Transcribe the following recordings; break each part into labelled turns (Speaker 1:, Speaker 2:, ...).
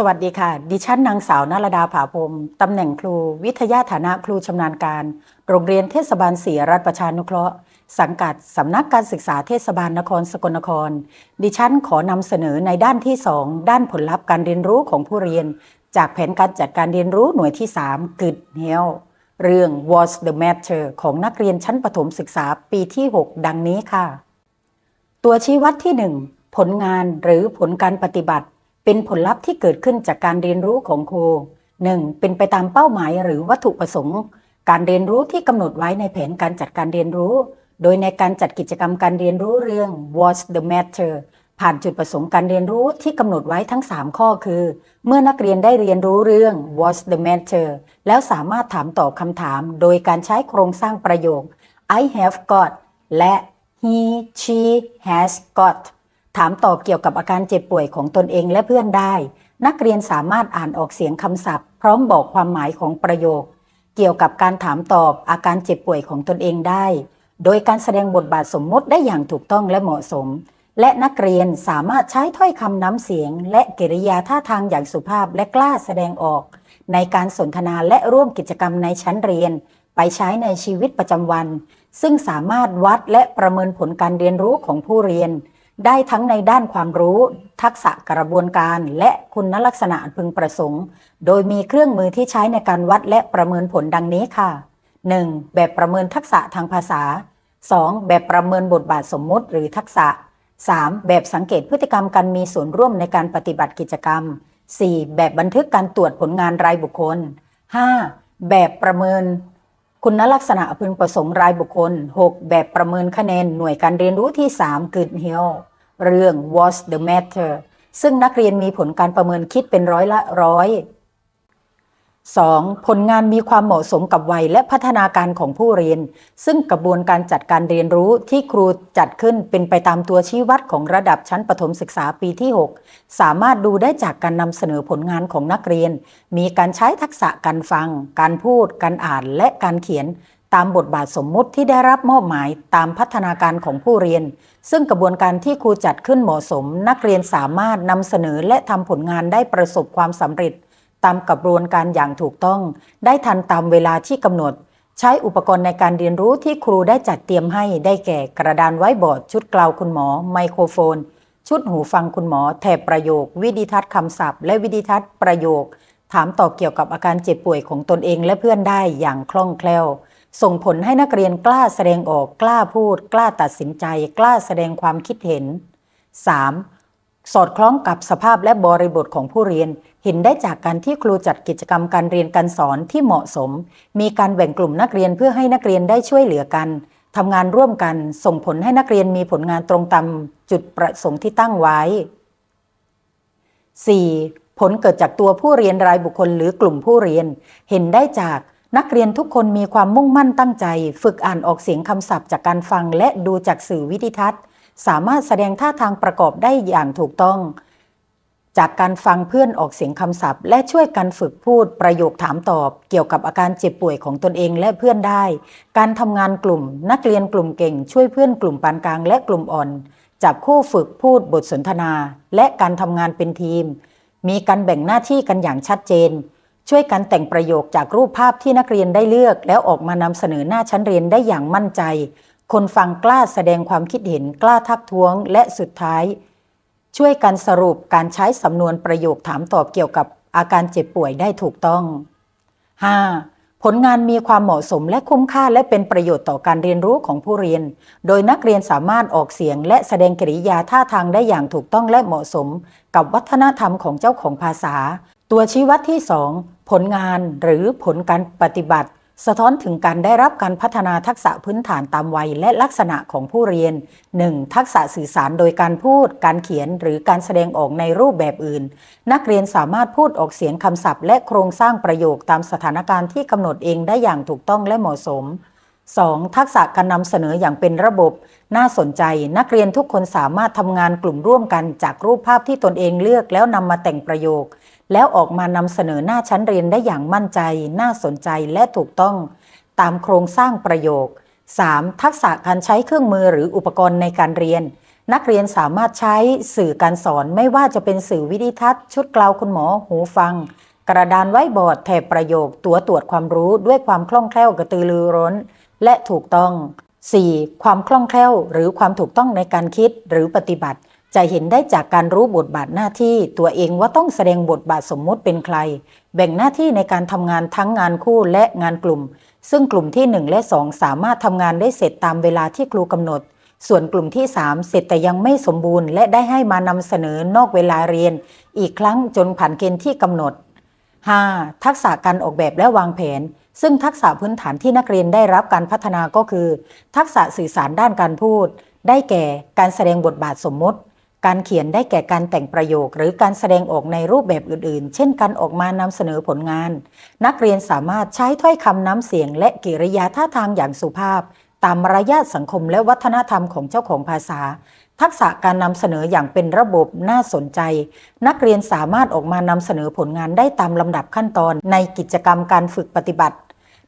Speaker 1: สวัสดีค่ะ ดิฉันนางสาวนารดาผาพรมตำแหน่งครู วิทยาฐานะครูชำนาญการ โรงเรียนเทศบาลสีรัฐประชานุเคราะห์ สังกัดสำนักการศึกษาเทศบาลนครสกลนคร ดิฉันขอนำเสนอในด้านที่ 2 ด้านผลลัพธ์การเรียนรู้ของผู้เรียน จากแผนการจัดการเรียนรู้หน่วยที่3 Good Health เรื่อง What's the Matter ของนักเรียนชั้นประถมศึกษาปีที่ 6 ดังนี้ค่ะ ตัวชี้วัดที่ 1 ผลงานหรือผลการปฏิบัติ เป็นผลลัพธ์ที่เกิดขึ้นจากการเรียนรู้ของครู 1. เป็นไปตามเป้าหมายหรือวัตถุประสงค์ การเรียนรู้ที่กำหนดไว้ในแผนการจัดการเรียนรู้ โดยในการจัดกิจกรรมการเรียนรู้เรื่อง What's the matter ผ่านจุดประสงค์การเรียนรู้ที่กำหนดไว้ทั้ง 3 ข้อคือ เมื่อนักเรียนได้เรียนรู้เรื่อง What's the matter แล้วสามารถถามตอบคำถาม โดยการใช้โครงสร้างประโยค I have got และ he she has got ถามตอบเกี่ยวกับอาการเจ็บป่วยของตนเองและเพื่อนได้ นักเรียนสามารถอ่านออกเสียงคำศัพท์ พร้อมบอกความหมายของประโยค เกี่ยวกับการถามตอบอาการเจ็บป่วยของตนเองได้ โดยการแสดงบทบาทสมมติได้อย่างถูกต้องและเหมาะสม และนักเรียนสามารถใช้ถ้อยคำน้ำเสียง และกิริยาท่าทางอย่างสุภาพและกล้าแสดงออก ในการสนทนาและร่วมกิจกรรมในชั้นเรียน ไปใช้ในชีวิตประจำวัน ซึ่งสามารถวัดและประเมินผลการเรียนรู้ของผู้เรียน ได้ทั้งในด้านความรู้ ทักษะกระบวนการ และคุณลักษณะพึงประสงค์ โดยมีเครื่องมือที่ใช้ในการวัดและประเมินผลดังนี้ค่ะ 1. แบบประเมินทักษะทางภาษา 2. แบบประเมินบทบาทสมมุติหรือทักษะ 3. แบบสังเกตพฤติกรรมการมีส่วนร่วมในการปฏิบัติกิจกรรม 4. แบบบันทึกการตรวจผลงานรายบุคคล 5. แบบประเมิน คุณลักษณะพึงประสงค์รายบุคคล 6. แบบประเมินคะแนนหน่วยการเรียนรู้ที่3 Good Hill เรื่อง What's the matter ซึ่งนักเรียนมีผลการประเมินคิดเป็นร้อยละร้อย 2. ผลงานมีความเหมาะสมกับวัยและพัฒนาการของผู้เรียน ซึ่งกระบวนการจัดการเรียนรู้ที่ครูจัดขึ้นเป็นไปตามตัวชี้วัดของระดับชั้นประถมศึกษาปีที่ 6 สามารถดูได้จากการนำเสนอผลงานของนักเรียน มีการใช้ทักษะการฟัง การพูด การอ่านและการเขียน ตามบทบาทสมมุติที่ได้รับมอบหมายตามพัฒนาการของผู้เรียน ซึ่งกระบวนการที่ครูจัดขึ้นเหมาะสม นักเรียนสามารถนำเสนอและทำผลงานได้ประสบความสำเร็จ ตามกระบวนการอย่างถูกต้อง ได้ทันตามเวลาที่กำหนด ใช้อุปกรณ์ในการเรียนรู้ที่ครูได้จัดเตรียมให้ได้แก่กระดานไว้บอร์ด ชุดกล่าวคุณหมอ ไมโครโฟน ชุดหูฟังคุณหมอ แถบประโยค วิดิทัศน์คำศัพท์ และวิดิทัศน์ประโยค ถามตอบเกี่ยวกับอาการเจ็บป่วยของตนเองและเพื่อนได้อย่างคล่องแคล่วส่งผลให้นักเรียนกล้าแสดงออกกล้าพูด กล้าตัดสินใจ กล้าแสดงความคิดเห็น 3. สอดคล้องกับสภาพและบริบทของผู้เรียน ห็นได้จากการที่ครูจัดกิจกรรมการเรียนการสอนที่เหมาะสม มีการแบ่งกลุ่มนักเรียนเพื่อให้นักเรียนได้ช่วยเหลือกันทำงานร่วมกันส่งผลให้นักเรียนมีผลงานตรงตามจุดประสงค์ที่ตั้งไว้ 4. ผลเกิดจากตัวผู้เรียนรายบุคคลหรือกลุ่มผู้เรียน เห็นได้จากนักเรียนทุกคนมีความมุ่งมั่นตั้งใจ ฝึกอ่านออกเสียงคำศัพท์จากการฟังและดูจากสื่อวิดิทัศน์ สามารถแสดงท่าทางประกอบได้อย่างถูกต้อง จากการฟังเพื่อนออกเสียงคำศัพท์ และช่วยกันฝึกพูดประโยคถามตอบ เกี่ยวกับอาการเจ็บป่วยของตนเองและเพื่อนได้ การทำงานกลุ่ม นักเรียนกลุ่มเก่ง ช่วยเพื่อนกลุ่มปานกลางและกลุ่มอ่อน จับคู่ฝึกพูดบทสนทนา และการทำงานเป็นทีม มีการแบ่งหน้าที่กันอย่างชัดเจน ช่วยกันแต่งประโยคจากรูปภาพที่นักเรียนได้เลือก แล้วออกมานำเสนอหน้าชั้นเรียนได้อย่างมั่นใจ คนฟังกล้าแสดงความคิดเห็นกล้าทักท้วง และสุดท้าย ช่วยกันสรุปการใช้สำนวนประโยคถามตอบเกี่ยวกับอาการเจ็บป่วยได้ถูกต้อง 5. ผลงานมีความเหมาะสมและคุ้มค่าและเป็นประโยชน์ต่อการเรียนรู้ของผู้เรียน โดยนักเรียนสามารถออกเสียงและแสดงกริยาท่าทางได้อย่างถูกต้องและเหมาะสม กับวัฒนธรรมของเจ้าของภาษา ตัวชี้วัดที่ 2 ผลงานหรือผลการปฏิบัติ สะท้อนถึงการได้รับการพัฒนาทักษะพื้นฐานตามวัยและลักษณะของผู้เรียน 1. ทักษะสื่อสารโดยการพูด การเขียนหรือการแสดงออกในรูปแบบอื่น นักเรียนสามารถพูดออกเสียงคำศัพท์ และโครงสร้างประโยคตามสถานการณ์ที่กำหนดเองได้อย่างถูกต้องและเหมาะสม 2. ทักษะการนำเสนออย่างเป็นระบบ น่าสนใจ นักเรียนทุกคนสามารถทำงานกลุ่มร่วมกันจากรูปภาพที่ตนเองเลือกแล้วนำมาแต่งประโยค แล้วออกมานำเสนอหน้าชั้นเรียนได้อย่างมั่นใจ น่าสนใจและถูกต้อง ตามโครงสร้างประโยค 3. ทักษะการใช้เครื่องมือหรืออุปกรณ์ในการเรียน นักเรียนสามารถใช้สื่อการสอนไม่ว่าจะเป็นสื่อวิดิทัศน์ ชุดกลาวคุณหมอ หูฟัง กระดานไว้บอร์ดแถบประโยค ตัวตรวจความรู้ด้วยความคล่องแคล่วกระตือรือร้น และถูกต้อง 4. ความคล่องแคล่วหรือความถูกต้องในการคิดหรือปฏิบัติ จะเห็นได้จากการรู้บทบาทหน้าที่ตัวเองว่าต้องแสดงบทบาทสมมุติเป็นใคร แบ่งหน้าที่ในการทำงานทั้งงานคู่และงานกลุ่ม ซึ่งกลุ่มที่ 1 และ 2 สามารถทำงานได้เสร็จตามเวลาที่ครูกำหนด ส่วนกลุ่มที่ 3 เสร็จแต่ยังไม่สมบูรณ์ และได้ให้มานำเสนอนอกเวลาเรียน อีกครั้งจนผ่านเกณฑ์ที่กำหนด 5. ทักษะการออกแบบและวางแผน ซึ่งทักษะพื้นฐานที่นักเรียนได้รับการพัฒนาก็คือ ทักษะสื่อสารด้านการพูด ได้แก่การแสดงบทบาทสมมติ การเขียนได้แก่การแต่งประโยค หรือการแสดงออกในรูปแบบอื่นๆ เช่นการออกมานำเสนอผลงาน นักเรียนสามารถใช้ถ้อยคำน้ำเสียง และกิริยาท่าทางอย่างสุภาพ ตามมารยาทสังคมและวัฒนธรรมของเจ้าของภาษา ทักษะการนำเสนออย่างเป็นระบบน่าสนใจ นักเรียนสามารถออกมานำเสนอผลงานได้ตามลำดับขั้นตอน ในกิจกรรมการฝึกปฏิบัติ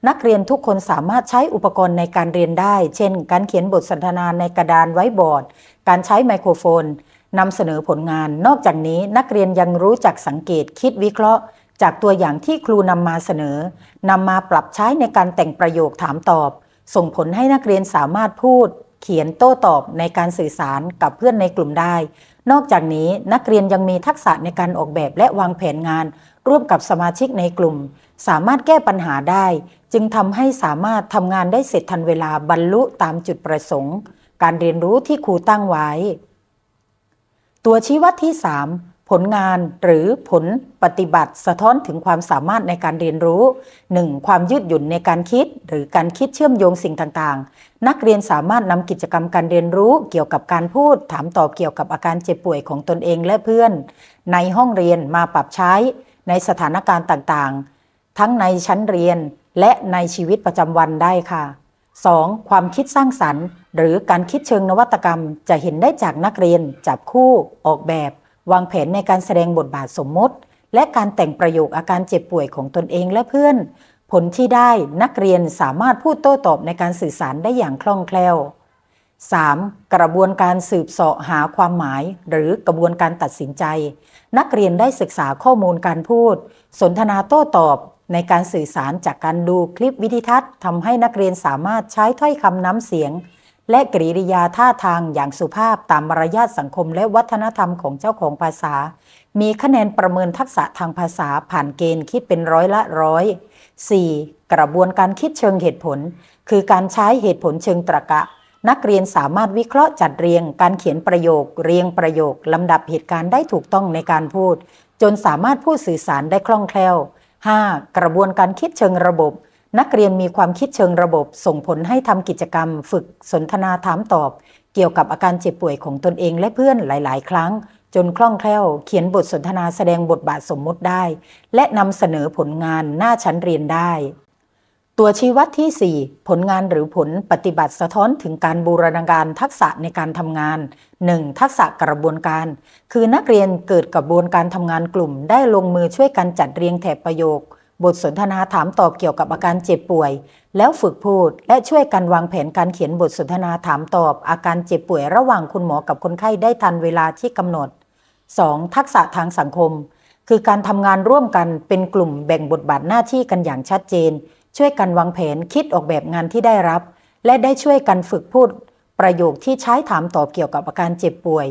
Speaker 1: นักเรียนทุกคนสามารถใช้อุปกรณ์ในการเรียนได้ เช่น การเขียนบทสนทนาในกระดานไว้บอร์ด การใช้ไมโครโฟน นำเสนอผลงาน นอกจากนี้นักเรียนยังรู้จักสังเกตคิดวิเคราะห์ จากตัวอย่างที่ครูนำมาเสนอนำมาปรับใช้ในการแต่งประโยคถามตอบ ส่งผลให้นักเรียนสามารถพูด เขียนโต้ตอบในการสื่อสารกับเพื่อนในกลุ่มได้ นอกจากนี้นักเรียนยังมีทักษะในการออกแบบและวางแผนงาน ร่วมกับสมาชิกในกลุ่ม สามารถแก้ปัญหาได้ จึงทำให้สามารถทำงานได้เสร็จทันเวลาบรรลุตามจุดประสงค์ การเรียนรู้ที่ครูตั้งไว้ ตัวชี้วัดที่ 3 ผลงานหรือผลปฏิบัติสะท้อนถึงความสามารถในการเรียนรู้ 1. ความยืดหยุ่นในการคิด หรือการคิดเชื่อมโยงสิ่งต่างๆ นักเรียนสามารถนำกิจกรรมการเรียนรู้เกี่ยวกับการพูด ถามตอบเกี่ยวกับอาการเจ็บป่วยของตนเองและเพื่อน ในห้องเรียนมาปรับใช้ในสถานการณ์ต่างๆ ทั้งในชั้นเรียนและในชีวิตประจำวันได้ค่ะ 2. ความคิดสร้างสรรค์ หรือการคิดเชิงนวัตกรรม จะเห็นได้จากนักเรียน จับคู่ ออกแบบ วางแผนในการแสดงบทบาทสมมติ และการแต่งประโยคอาการเจ็บป่วยของตนเองและเพื่อน ผลที่ได้นักเรียนสามารถพูดโต้ตอบในการสื่อสารได้อย่างคล่องแคล่ว 3. กระบวนการสืบเสาะหาความหมาย หรือกระบวนการตัดสินใจ นักเรียนได้ศึกษาข้อมูลการพูด สนทนาโต้ตอบ ในการสื่อสารจากการดูคลิปวิดีทัศน์ทำให้นักเรียนสามารถใช้ถ้อยคำน้ำเสียง และกริยาท่าทางอย่างสุภาพตามมารยาทสังคมและวัฒนธรรมของเจ้าของภาษา มีคะแนนประเมินทักษะทางภาษาผ่านเกณฑ์คิดเป็นร้อยละร้อย 4. กระบวนการคิดเชิงเหตุผล คือการใช้เหตุผลเชิงตรรกะ นักเรียนสามารถวิเคราะห์จัดเรียง การเขียนประโยค เรียงประโยคลำดับเหตุการณ์ได้ถูกต้องในการพูด จนสามารถพูดสื่อสารได้คล่องแคล่ว 5. กระบวนการคิดเชิงระบบ นักเรียนมีความคิดเชิงระบบ ส่งผลให้ทำกิจกรรม ฝึกสนทนาถามตอบ เกี่ยวกับอาการเจ็บป่วยของตนเองและเพื่อนหลาย ๆ ครั้ง จนคล่องแคล่ว เขียนบทสนทนาแสดงบทบาทสมมุติได้ และนำเสนอผลงานหน้าชั้นเรียนได้ ตัวชี้วัดที่ 4 ผลงานหรือผลปฏิบัติสะท้อนถึงการบูรณาการทักษะในการทำงาน 1. ทักษะกระบวนการ คือนักเรียนเกิดกระบวนการทำงานกลุ่ม ได้ลงมือช่วยกันจัดเรียงแถบประโยค บทสนทนาถามตอบเกี่ยวกับอาการเจ็บป่วย แล้วฝึกพูด และช่วยกันวางแผนการเขียนบทสนทนาถามตอบ อาการเจ็บป่วยระหว่างคุณหมอกับคนไข้ได้ทันเวลาที่กำหนด 2. ทักษะทางสังคม คือการทำงานร่วมกันเป็นกลุ่มแบ่งบทบาทหน้าที่กันอย่างชัดเจน ช่วยกันวางแผนคิดออกแบบงานที่ได้รับ และได้ช่วยกันฝึกพูด ประโยคที่ใช้ถามตอบเกี่ยวกับอาการเจ็บป่วย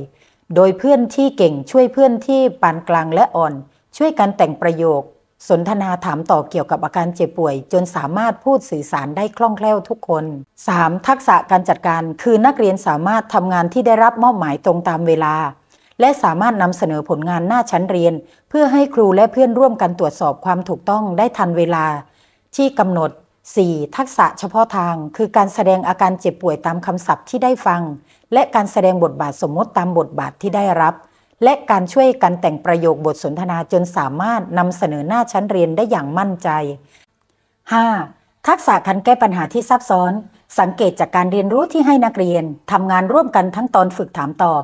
Speaker 1: โดยเพื่อนที่เก่งช่วยเพื่อนที่ปานกลางและอ่อน ช่วยกันแต่งประโยค สนทนาถามต่อเกี่ยวกับอาการเจ็บป่วย จนสามารถพูดสื่อสารได้คล่องแคล่วทุกคน 3. ทักษะการจัดการคือนักเรียนสามารถทำงานที่ได้รับมอบหมายตรงตามเวลาและสามารถนำเสนอผลงานหน้าชั้นเรียน เพื่อให้ครูและเพื่อนร่วมกันตรวจสอบความถูกต้องได้ทันเวลา ที่กำหนด 4. ทักษะเฉพาะทาง คือการแสดงอาการเจ็บป่วยตามคำศัพท์ที่ได้ฟัง และการแสดงบทบาทสมมติตามบทบาทที่ได้รับ และการช่วยกันแต่งประโยคบทสนทนาจนสามารถนำเสนอหน้าชั้นเรียนได้อย่างมั่นใจ 5. ทักษะการแก้ปัญหาที่ซับซ้อน สังเกตจากการเรียนรู้ที่ให้นักเรียนทำงานร่วมกันทั้งตอนฝึกถามตอบ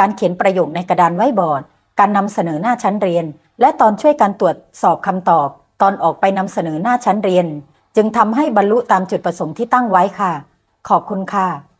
Speaker 1: การเขียนประโยคในกระดานไว้บอร์ด การนำเสนอหน้าชั้นเรียน และตอนช่วยกันตรวจสอบคำตอบ ตอนออกไปนำเสนอหน้าชั้นเรียน จึงทำให้บรรลุตามจุดประสงค์ที่ตั้งไว้ค่ะ ขอบคุณค่ะ